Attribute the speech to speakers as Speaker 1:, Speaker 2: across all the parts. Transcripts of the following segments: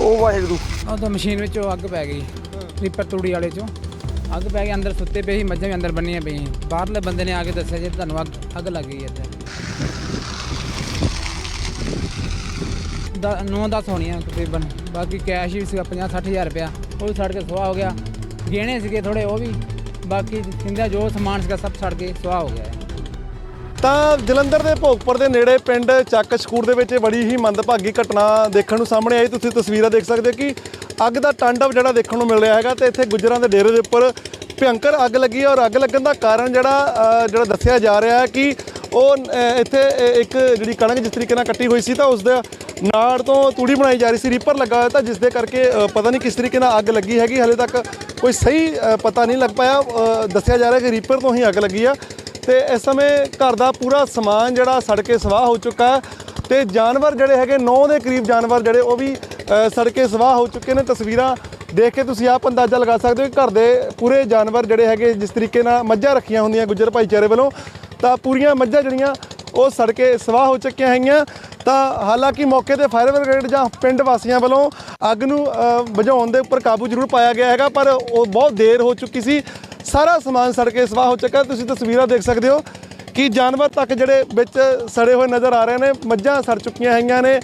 Speaker 1: ਉਹ ਵਾਹਿਗੁਰੂ।
Speaker 2: ਉਹ ਤਾਂ ਮਸ਼ੀਨ ਵਿੱਚੋਂ ਅੱਗ ਪੈ ਗਈ। ਰੀਪਰ ਤੂੜੀ ਵਾਲੇ ਚੋਂ। ਅੱਗ ਪੈ ਗਈ, ਅੰਦਰ ਸੁੱਤੇ ਪਏ ਸੀ, ਮੱਝਾਂ ਵੀ ਅੰਦਰ ਬੰਨੀਆਂ ਪਈਆਂ। ਸੀ। ਬਾਹਰਲੇ ਬੰਦੇ ਨੇ ਆ ਕੇ ਦੱਸਿਆ ਜੀ ਤੁਹਾਨੂੰ ਅੱਗ ਅੱਗ ਲੱਗ ਗਈ ਇੱਥੇ। ਦਾ 9-10 ਹੋਣੀਆਂ ਤਕਰੀਬਨ। ਬਾਕੀ ਕੈਸ਼ ਵੀ ਸੀਗਾ 50-60 ਹਜ਼ਾਰ ਰੁਪਇਆ। ਉਹ ਵੀ ਸੜ ਕੇ ਸੁਆਹ ਹੋ ਗਿਆ। ਗਹਿਣੇ ਸੀਗੇ ਥੋੜੇ ਉਹ ਵੀ। ਬਾਕੀ ਕਹਿੰਦਾ ਜੋ ਸਮਾਨ ਸੀਗਾ ਸਭ ਸੜ ਕੇ ਸੁਆਹ ਹੋ ਗਿਆ।
Speaker 3: ਤਾਂ ਜਲੰਧਰ ਦੇ ਭੋਗਪੁਰ ਦੇ ਨੇੜੇ ਪਿੰਡ ਚੱਕ ਸ਼ਕੂਰ ਦੇ ਵਿੱਚ ਇਹ ਬੜੀ ਹੀ ਮੰਦਭਾਗੀ ਘਟਨਾ ਦੇਖਣ ਨੂੰ ਸਾਹਮਣੇ ਆਈ। ਤੁਸੀਂ ਤਸਵੀਰਾਂ ਦੇਖ ਸਕਦੇ ਹੋ ਕਿ ਅੱਗ ਦਾ ਟਾਂਡਵ ਜਿਹੜਾ ਦੇਖਣ ਨੂੰ ਮਿਲ ਰਿਹਾ ਹੈਗਾ ਤੇ ਇੱਥੇ ਗੁੱਜਰਾਂ ਦੇ ਡੇਰੇ ਦੇ ਉੱਪਰ ਭਿਅੰਕਰ ਅੱਗ ਲੱਗੀ ਹੈ ਔਰ ਅੱਗ ਲੱਗਣ ਦਾ ਕਾਰਨ ਜਿਹੜਾ ਜਿਹੜਾ ਦੱਸਿਆ ਜਾ ਰਿਹਾ ਹੈ ਕਿ ਉਹ ਇੱਥੇ ਇੱਕ ਜਿਹੜੀ ਕਣਕ ਜਿਸ ਤਰੀਕੇ ਨਾਲ ਕੱਟੀ ਹੋਈ ਸੀ ਤਾਂ ਉਸ ਦਾ ਨਾੜ ਤੋਂ ਤੂੜੀ ਬਣਾਈ ਜਾ ਰਹੀ ਸੀ, ਰੀਪਰ ਲੱਗਾ ਹੋਇਆ ਤਾਂ ਜਿਸ ਦੇ ਕਰਕੇ ਪਤਾ ਨਹੀਂ ਕਿਸ ਤਰੀਕੇ ਨਾਲ ਅੱਗ ਲੱਗੀ ਹੈਗੀ, ਹਲੇ ਤੱਕ ਕੋਈ ਸਹੀ ਪਤਾ ਨਹੀਂ ਲੱਗ ਪਾਇਆ। ਦੱਸਿਆ ਜਾ ਰਿਹਾ ਕਿ ਰੀਪਰ ਤੋਂ ਹੀ ਅੱਗ ਲੱਗੀ ਆ। ਤੇ ਇਸ ਸਮੇਂ ਘਰ ਦਾ ਪੂਰਾ ਸਮਾਨ ਜਿਹੜਾ ਸੜ ਕੇ ਸਵਾਹ ਹੋ ਚੁੱਕਾ ਹੈ ਤੇ ਜਾਨਵਰ ਜਿਹੜੇ ਹੈਗੇ 9 ਦੇ ਕਰੀਬ ਜਾਨਵਰ ਜਿਹੜੇ ਉਹ ਵੀ ਸੜ ਕੇ ਸਵਾਹ ਹੋ ਚੁੱਕੇ ਨੇ। ਤਸਵੀਰਾਂ ਦੇਖ ਕੇ ਤੁਸੀਂ ਆਪ ਅੰਦਾਜ਼ਾ ਲਗਾ ਸਕਦੇ ਹੋ ਕਿ ਘਰ ਦੇ ਪੂਰੇ ਜਾਨਵਰ ਜਿਹੜੇ ਹੈਗੇ ਜਿਸ ਤਰੀਕੇ ਨਾਲ ਮੱਝਾਂ ਰੱਖੀਆਂ ਹੁੰਦੀਆਂ ਗੁੱਜਰ ਭਾਈਚਾਰੇ ਵੱਲੋਂ ਤਾਂ ਪੂਰੀਆਂ ਮੱਝਾਂ ਜਿਹੜੀਆਂ ਉਹ ਸੜ ਕੇ ਸਵਾਹ ਹੋ ਚੁੱਕੀਆਂ ਹੈਗੀਆਂ। ਤਾਂ ਹਾਲਾਂਕਿ ਮੌਕੇ ਤੇ ਫਾਇਰ ਬ੍ਰਿਗੇਡ ਜਾਂ ਪਿੰਡ ਵਾਸੀਆਂ ਵੱਲੋਂ ਅੱਗ ਨੂੰ ਅ, ਬੁਝਾਉਣ ਦੇ ਉੱਪਰ ਕਾਬੂ ਜ਼ਰੂਰ ਪਾਇਆ ਗਿਆ ਹੈਗਾ ਪਰ ਉਹ ਬਹੁਤ ਦੇਰ ਹੋ ਚੁੱਕੀ ਸੀ। ਸਾਰਾ ਸਮਾਨ ਸੜ ਕੇ ਸਵਾਹ ਹੋ ਚੁੱਕਾ ਤੁਸੀਂ ਤਸਵੀਰਾਂ ਦੇਖ ਸਕਦੇ ਹੋ ਕਿ ਜਾਨਵਰ ਤੱਕ ਜਿਹੜੇ ਵਿੱਚ ਸੜੇ ਹੋਏ ਨਜ਼ਰ ਆ ਰਹੇ ਨੇ, ਮੱਝਾਂ ਸੜ ਚੁੱਕੀਆਂ ਹੈਗੀਆਂ ਨੇ।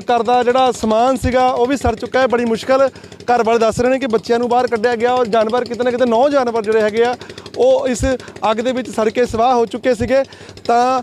Speaker 3: ਘਰ ਦਾ ਜਿਹੜਾ ਸਮਾਨ ਸੀਗਾ, ਉਹ ਵੀ ਸੜ ਚੁੱਕਾ ਹੈ। ਬੜੀ ਮੁਸ਼ਕਲ ਘਰ ਵਾਲੇ ਦੱਸ ਰਹੇ ਨੇ ਕਿ ਬੱਚਿਆਂ ਨੂੰ ਬਾਹਰ ਕੱਢਿਆ ਗਿਆ ਔਰ ਜਾਨਵਰ ਕਿਤੇ ਨਾ ਕਿਤੇ ਨੌ ਜਾਨਵਰ ਜਿਹੜੇ ਹੈਗੇ ਆ ਉਹ ਇਸ ਅੱਗ ਦੇ ਵਿੱਚ ਸੜ ਕੇ ਸਵਾਹ ਹੋ ਚੁੱਕੇ ਸੀਗੇ। ਤਾਂ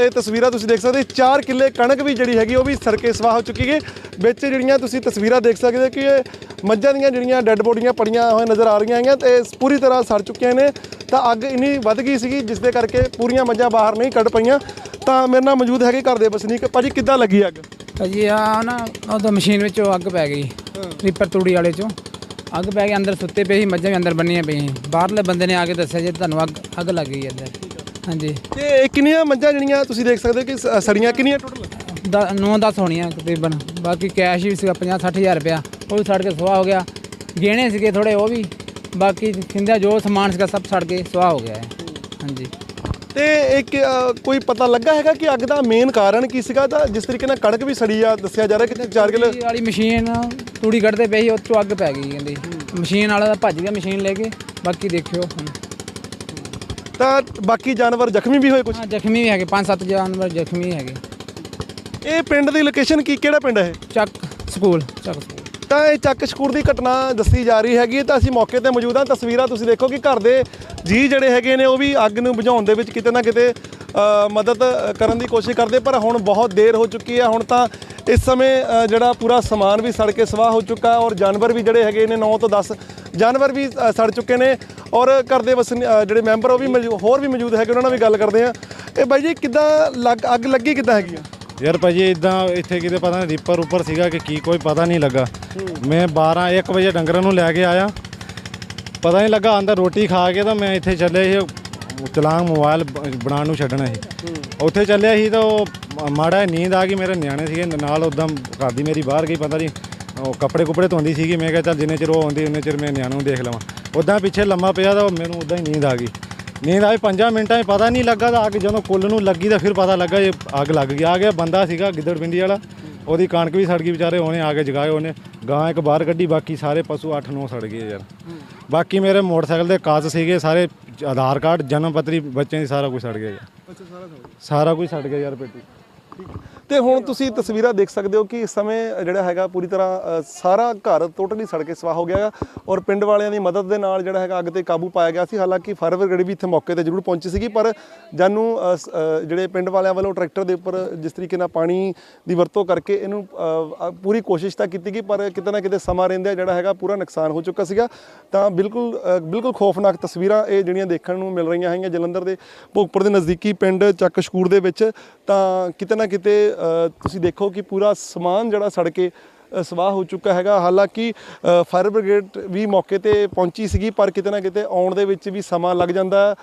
Speaker 3: ਇਹ ਤਸਵੀਰਾਂ ਤੁਸੀਂ ਦੇਖ ਸਕਦੇ 4 ਕਿੱਲੇ ਕਣਕ ਵੀ ਜਿਹੜੀ ਹੈਗੀ ਉਹ ਵੀ ਸੜ ਕੇ ਸਵਾਹ ਹੋ ਚੁੱਕੀ ਹੈ। ਵਿੱਚ ਜਿਹੜੀਆਂ ਤੁਸੀਂ ਤਸਵੀਰਾਂ ਦੇਖ ਸਕਦੇ ਕਿ ਇਹ ਮੱਝਾਂ ਦੀਆਂ ਜਿਹੜੀਆਂ ਡੈੱਡ ਬੋਡੀਆਂ ਪੜੀਆਂ ਹੋਏ ਨਜ਼ਰ ਆ ਰਹੀਆਂ ਹੈਗੀਆਂ ਤੇ ਪੂਰੀ ਤਰ੍ਹਾਂ ਸੜ ਚੁੱਕੀਆਂ ਨੇ। ਤਾਂ ਅੱਗ ਇੰਨੀ ਵੱਧ ਗਈ ਸੀਗੀ ਜਿਸ ਦੇ ਕਰਕੇ ਪੂਰੀਆਂ ਮੱਝਾਂ ਬਾਹਰ ਨਹੀਂ ਕੱਢ ਪਈਆਂ। ਤਾਂ ਮੇਰੇ ਨਾਲ ਮੌਜੂਦ ਹੈਗੇ ਘਰ ਦੇ ਵਸਨੀਕ। ਭਾਜੀ ਕਿੱਦਾਂ ਲੱਗੀ ਅੱਗ?
Speaker 2: ਭਾਜੀ ਆ ਨਾ ਉਹ ਤਾਂ ਮਸ਼ੀਨ ਵਿੱਚੋਂ ਅੱਗ ਪੈ ਗਈ। ਰੀਪਰ ਤੂੜੀ ਵਾਲੇ ਚੋਂ। ਅੱਗ ਪੈ ਗਈ ਅੰਦਰ ਸੁੱਤੇ ਪਏ ਸੀ ਮੱਝਾਂ ਵੀ ਅੰਦਰ ਬੰਨੀਆਂ ਪਈਆਂ ਸੀ। ਬਾਹਰਲੇ ਬੰਦੇ ਨੇ ਆ ਕੇ ਦੱਸਿਆ ਜੀ ਤੁਹਾਨੂੰ ਅੱਗ ਅੱਗ ਲੱਗ ਗਈ ਇੱਧਰ। ਹਾਂਜੀ।
Speaker 3: ਤੇ ਇਹ ਕਿੰਨੀਆਂ ਮੱਝਾਂ ਜਿਹੜੀਆਂ ਤੁਸੀਂ ਦੇਖ ਸਕਦੇ ਹੋ ਕਿ ਸ- ਸੜੀਆਂ ਕਿੰਨੀਆਂ ਟੋਟਲ
Speaker 2: 9-10 ਹੋਣੀਆਂ ਤਕਰੀਬਨ। ਬਾਕੀ ਕੈਸ਼ ਵੀ ਸੀਗਾ 50-60 ਹਜ਼ਾਰ ਰੁਪਇਆ। ਉਹ ਵੀ ਸੜ ਕੇ ਸੁਆਹ ਹੋ ਗਿਆ। ਗਹਿਣੇ ਸੀਗੇ ਥੋੜੇ ਉਹ ਵੀ। ਬਾਕੀ ਕਹਿੰਦਾ ਜੋ ਸਮਾਨ ਸੀਗਾ ਸਭ ਸੜ ਕੇ ਸੁਆਹ ਹੋ ਗਿਆ ਹੈ ਹਾਂਜੀ।
Speaker 3: ਤੇ ਇੱਕ ਕੋਈ ਪਤਾ ਲੱਗਾ ਹੈਗਾ ਕਿ ਅੱਗ ਦਾ ਮੇਨ ਕਾਰਨ ਕੀ ਸੀਗਾ? ਤਾਂ ਜਿਸ ਤਰੀਕੇ ਨਾਲ ਕਣਕ ਵੀ ਸੜੀ ਆ ਦੱਸਿਆ ਜਾ ਰਿਹਾ ਕਿ 4 ਕਿਲੋ
Speaker 2: ਵਾਲੀ ਮਸ਼ੀਨ ਤੂੜੀ ਕੱਢਦੇ ਸੀ ਉਹ ਚੋਂ ਅੱਗ ਪੈ ਗਈ ਕਹਿੰਦੀ ਮਸ਼ੀਨ ਵਾਲਾ ਤਾਂ ਭੱਜ ਗਿਆ ਮਸ਼ੀਨ ਲੈ ਕੇ ਬਾਕੀ ਦੇਖਿਓ ਹੁਣ।
Speaker 3: ਤਾਂ ਬਾਕੀ ਜਾਨਵਰ ਜ਼ਖਮੀ ਵੀ ਹੋਏ ਕੁਝ
Speaker 2: ਹਾਂ ਜ਼ਖਮੀ ਵੀ ਹੈਗੇ ਪੰਜ ਸੱਤ ਜਾਨਵਰ ਜ਼ਖਮੀ ਹੈਗੇ।
Speaker 3: ਇਹ ਪਿੰਡ ਦੀ ਲੋਕੇਸ਼ਨ ਕੀ ਕਿਹੜਾ ਪਿੰਡ ਹੈ
Speaker 2: ਚੱਕ ਸਕੂਲ ਚੱਕ ਸਕੂਲ।
Speaker 3: ਤਾਂ ਇਹ ਚੱਕ ਸ਼ਕੂਰ ਦੀ ਘਟਨਾ ਦੱਸੀ ਜਾ ਰਹੀ ਹੈਗੀ ਤਾਂ ਅਸੀਂ ਮੌਕੇ ਤੇ ਮੌਜੂਦ ਹਾਂ। ਤਸਵੀਰਾਂ ਤੁਸੀਂ ਦੇਖੋ ਕਿ ਘਰ ਦੇ ਜੀ ਜਿਹੜੇ ਹੈਗੇ ਨੇ ਉਹ ਵੀ ਅੱਗ ਨੂੰ ਬੁਝਾਉਣ ਦੇ ਵਿੱਚ ਕਿਤੇ ਨਾ ਕਿਤੇ ਮਦਦ ਕਰਨ ਦੀ ਕੋਸ਼ਿਸ਼ ਕਰਦੇ ਪਰ ਹੁਣ ਬਹੁਤ ਦੇਰ ਹੋ ਚੁੱਕੀ ਹੈ। ਹੁਣ ਤਾਂ ਇਸ ਸਮੇਂ ਜਿਹੜਾ ਪੂਰਾ ਸਮਾਨ ਵੀ ਸੜ ਕੇ ਸਵਾਹ ਹੋ ਚੁੱਕਾ ਔਰ ਜਾਨਵਰ ਵੀ ਜਿਹੜੇ ਹੈਗੇ ਨੇ 9 ਤੋਂ 10 ਜਾਨਵਰ ਵੀ ਸੜ ਚੁੱਕੇ ਨੇ ਔਰ ਘਰ ਦੇ ਵਸਨੀ- ਅ, ਜਿਹੜੇ ਮੈਂਬਰ ਉਹ ਵੀ ਹੋਰ ਵੀ ਮੌਜੂਦ ਹੈਗੇ ਉਹਨਾਂ ਨਾਲ ਵੀ ਗੱਲ ਕਰਦੇ ਆ ਇਹ ਬਾਈ ਜੀ ਕਿੱਦਾਂ ਲੱਗ ਅੱਗ ਲੱਗੀ ਕਿੱਦਾਂ ਹੈਗੀ ਆ?
Speaker 4: ਯਾਰ ਭਾਜੀ ਇਦਾਂ ਇੱਥੇ ਕਿਤੇ ਪਤਾ ਨਹੀਂ ਰੀਪਰ ਉੱਪਰ ਸੀਗਾ ਕਿ ਕੀ ਕੋਈ ਪਤਾ ਨਹੀਂ ਲੱਗਾ। ਮੈਂ 12 1 ਵਜੇ ਡੰਗਰਾਂ ਨੂੰ ਲੈ ਕੇ ਆਇਆ। ਪਤਾ ਨਹੀਂ ਲੱਗਾ ਅੰਦਰ ਰੋਟੀ ਖਾ ਕੇ ਤਾਂ ਮੈਂ ਇੱਥੇ ਚੱਲਿਆ ਸੀ ਚਲਾਂਗ ਮੋਬਾਈਲ ਬਣਾਉਣ ਨੂੰ ਛੱਡਣਾ ਸੀ। ਉੱਥੇ ਚੱਲਿਆ ਸੀ ਤਾਂ ਉਹ ਮਾੜਾ ਨੀਂਦ ਆ ਗਈ ਮੇਰੇ ਨਿਆਣੇ ਸੀਗੇ ਨਾਲ ਉਦਾਂ ਘਰ ਦੀ ਮੇਰੀ ਬਾਹਰ ਗਈ ਪਤਾ ਨਹੀਂ ਉਹ ਕੱਪੜੇ ਕੁਪੜੇ ਧੋਂਦੀ ਸੀਗੀ ਮੈਂ ਕਿਹਾ ਚੱਲ ਜਿੰਨੇ ਚਿਰ ਉਹ ਆਉਂਦੀ ਉਹਨੇ ਚਿਰ ਮੈਂ ਨਿਆਣਿਆਂ ਨੂੰ ਦੇਖ ਲਵਾਂ। ਉਦਾਂ ਪਿੱਛੇ ਲੰਮਾ ਪਿਆ ਤਾਂ ਮੈਨੂੰ ਉਦਾਂ ਹੀ ਨੀਂਦ ਆ ਗਈ। ਨੀਂਦ ਆਈ 5 ਮਿੰਟਾਂ 'ਚ ਪਤਾ ਨਹੀਂ ਲੱਗਾ ਤਾਂ ਅੱਗ ਜਦੋਂ ਕੁੱਲ ਨੂੰ ਲੱਗੀ ਤਾਂ ਫਿਰ ਪਤਾ ਲੱਗਾ ਇਹ ਅੱਗ ਲੱਗ ਗਈ। ਆ ਗਿਆ ਬੰਦਾ ਸੀਗਾ ਗਿੱਦੜ ਪਿੰਡੀ ਵਾਲਾ। ਉਹਦੀ ਕਣਕ ਵੀ ਸੜ ਗਈ ਵਿਚਾਰੇ ਉਹਨੇ ਆ ਕੇ ਜਗਾਏ ਉਹਨੇ। ਗਾਂ ਇੱਕ ਬਾਹਰ ਕੱਢੀ ਬਾਕੀ ਸਾਰੇ ਪਸ਼ੂ 8-9 ਸੜ ਗਏ ਯਾਰ। ਬਾਕੀ ਮੇਰੇ ਮੋਟਰਸਾਈਕਲ ਦੇ ਕਾਗਜ਼ ਸੀਗੇ ਸਾਰੇ ਆਧਾਰ ਕਾਰਡ ਜਨਮ ਪੱਤਰੀ ਬੱਚਿਆਂ ਦੀ ਸਾਰਾ ਕੁਝ ਸੜ ਗਿਆ ਯਾਰ ਸਾਰਾ ਕੁਝ ਸੜ ਗਿਆ ਯਾਰ ਪੇਟੀ।
Speaker 3: ਤੇ ਹੁਣ ਤੁਸੀਂ ਤਸਵੀਰਾਂ ਦੇਖ ਸਕਦੇ ਹੋ ਕਿ ਇਸ ਸਮੇਂ ਜਿਹੜਾ ਹੈਗਾ ਪੂਰੀ ਤਰ੍ਹਾਂ ਸਾਰਾ ਘਰ ਟੋਟਲੀ ਸੜ ਕੇ ਸਵਾਹ ਹੋ ਗਿਆ ਔਰ ਪਿੰਡ ਵਾਲਿਆਂ ਦੀ ਮਦਦ ਦੇ ਨਾਲ ਜਿਹੜਾ ਹੈਗਾ ਅੱਗ ਤੇ ਕਾਬੂ ਪਾਇਆ ਗਿਆ ਸੀ। ਹਾਲਾਂਕਿ ਫਾਇਰ ਬ੍ਰਿਗੇਡ ਵੀ ਇੱਥੇ ਮੌਕੇ ਤੇ ਜ਼ਰੂਰ ਪਹੁੰਚੀ ਸੀਗੀ, ਪਰ ਜਾਨੂੰ ਜਿਹੜੇ ਪਿੰਡ ਵਾਲਿਆਂ ਵੱਲੋਂ ਟਰੈਕਟਰ ਦੇ ਉੱਪਰ ਜਿਸ ਤਰੀਕੇ ਨਾਲ ਪਾਣੀ ਦੀ ਵਰਤੋਂ ਕਰਕੇ ਇਹਨੂੰ ਪੂਰੀ ਕੋਸ਼ਿਸ਼ ਤਾਂ ਕੀਤੀ ਗਈ, ਪਰ ਕਿਤੇ ਨਾ ਕਿਤੇ ਸਮਾਂ ਰਹਿੰਦਿਆਂ ਜਿਹੜਾ ਹੈਗਾ ਪੂਰਾ ਨੁਕਸਾਨ ਹੋ ਚੁੱਕਾ ਸੀਗਾ। ਤਾਂ ਬਿਲਕੁਲ ਬਿਲਕੁਲ ਖੌਫਨਾਕ ਤਸਵੀਰਾਂ ਇਹ ਜਿਹੜੀਆਂ ਦੇਖਣ ਨੂੰ ਮਿਲ ਰਹੀਆਂ ਹੈਗੀਆਂ ਜਲੰਧਰ ਦੇ ਭੋਗਪੁਰ ਦੇ ਨਜ਼ਦੀਕੀ ਪਿੰਡ ਚੱਕਸ਼ਕੂਰ ਦੇ ਵਿੱਚ। ਤਾਂ ਕਿਤੇ ਨਾ ਨਾ ਕਿਤੇ ਤੁਸੀਂ ਦੇਖੋ ਕਿ ਪੂਰਾ ਸਮਾਨ ਜਿਹੜਾ ਸੜ ਕੇ ਸਵਾਹ ਹੋ ਚੁੱਕਾ ਹੈਗਾ। ਹਾਲਾਂਕਿ ਫਾਇਰ ਬ੍ਰਿਗੇਡ ਵੀ ਮੌਕੇ ਤੇ ਪਹੁੰਚੀ ਸੀਗੀ, ਪਰ ਕਿਤੇ ਨਾ ਕਿਤੇ ਆਉਣ ਦੇ ਵਿੱਚ ਵੀ ਸਮਾਂ ਲੱਗ ਜਾਂਦਾ।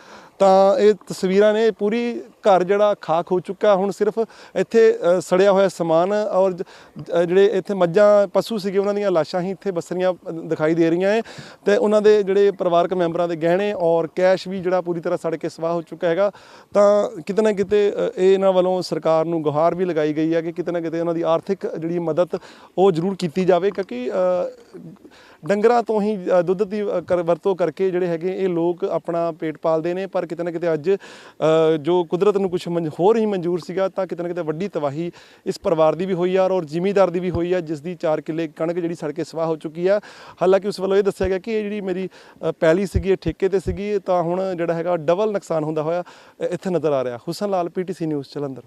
Speaker 3: ਤਾਂ ਇਹ ਤਸਵੀਰਾਂ ਨੇ ਪੂਰੀ ਘਰ ਜਿਹੜਾ ਖਾਕ ਹੋ ਚੁੱਕਾ। ਹੁਣ ਸਿਰਫ ਇੱਥੇ ਸੜਿਆ ਹੋਇਆ ਸਮਾਨ ਔਰ ਜਿਹੜੇ ਇੱਥੇ ਮੱਝਾਂ, ਪਸ਼ੂ ਸੀਗੇ, ਉਹਨਾਂ ਦੀਆਂ ਲਾਸ਼ਾਂ ਹੀ ਇੱਥੇ ਬਸਰੀਆਂ ਦਿਖਾਈ ਦੇ ਰਹੀਆਂ ਹੈ ਤੇ ਉਹਨਾਂ ਦੇ ਜਿਹੜੇ ਪਰਿਵਾਰਕ ਮੈਂਬਰਾਂ ਦੇ ਗਹਿਣੇ ਔਰ ਕੈਸ਼ ਵੀ ਜਿਹੜਾ ਪੂਰੀ ਤਰ੍ਹਾਂ ਸੜ ਕੇ ਸਵਾਹ ਹੋ ਚੁੱਕਾ ਹੈਗਾ। ਤਾਂ ਕਿਤੇ ਨਾ ਕਿਤੇ ਇਹ ਇਹਨਾਂ ਵੱਲੋਂ ਸਰਕਾਰ ਨੂੰ ਗੁਹਾਰ ਵੀ ਲਗਾਈ ਗਈ ਹੈ ਕਿ ਕਿਤੇ ਨਾ ਕਿਤੇ ਉਹਨਾਂ ਦੀ ਆਰਥਿਕ ਜਿਹੜੀ ਮਦਦ ਉਹ ਜ਼ਰੂਰ ਕੀਤੀ ਜਾਵੇ। ਕਿਉਂਕਿ ਡੰਗਰਾਂ ਤੋਂ ਹੀ ਦੁੱਧ ਦੀ ਕਰ- ਵਰਤੋਂ ਕਰਕੇ ਜਿਹੜੇ ਹੈਗੇ ਇਹ ਲੋਕ ਆਪਣਾ ਪੇਟ ਪਾਲਦੇ ਨੇ, ਪਰ ਕਿਤੇ ਨਾ ਕਿਤੇ ਅੱਜ ਜੋ ਕੁਦਰਤ ਨੂੰ ਕੁਝ ਹੋਰ ਹੀ ਮਨਜ਼ੂਰ ਸੀਗਾ, ਤਾਂ ਕਿਤੇ ਨਾ ਕਿਤੇ ਵੱਡੀ ਤਬਾਹੀ ਇਸ ਪਰਿਵਾਰ ਦੀ ਵੀ ਹੋਈ ਆ ਔਰ ਜ਼ਿਮੀਦਾਰ ਦੀ ਵੀ ਹੋਈ ਆ, ਜਿਸ ਦੀ 4 ਕਿੱਲੇ ਕਣਕ ਜਿਹੜੀ ਸੜ ਕੇ ਸਵਾਹ ਹੋ ਚੁੱਕੀ ਆ। ਹਾਲਾਂਕਿ ਉਸ ਵੱਲੋਂ ਇਹ ਦੱਸਿਆ ਗਿਆ ਕਿ ਇਹ ਜਿਹੜੀ ਮੇਰੀ ਪੈਲੀ ਸੀਗੀ, ਇਹ ਠੇਕੇ ਤੇ ਸੀਗੀ, ਤਾਂ ਹੁਣ ਜਿਹੜਾ ਹੈਗਾ ਡਬਲ ਨੁਕਸਾਨ ਹੁੰਦਾ ਹੋਇਆ ਇੱਥੇ ਨਜ਼ਰ ਆ ਰਿਹਾ। Husan Lal, PTC news, Jalandhar.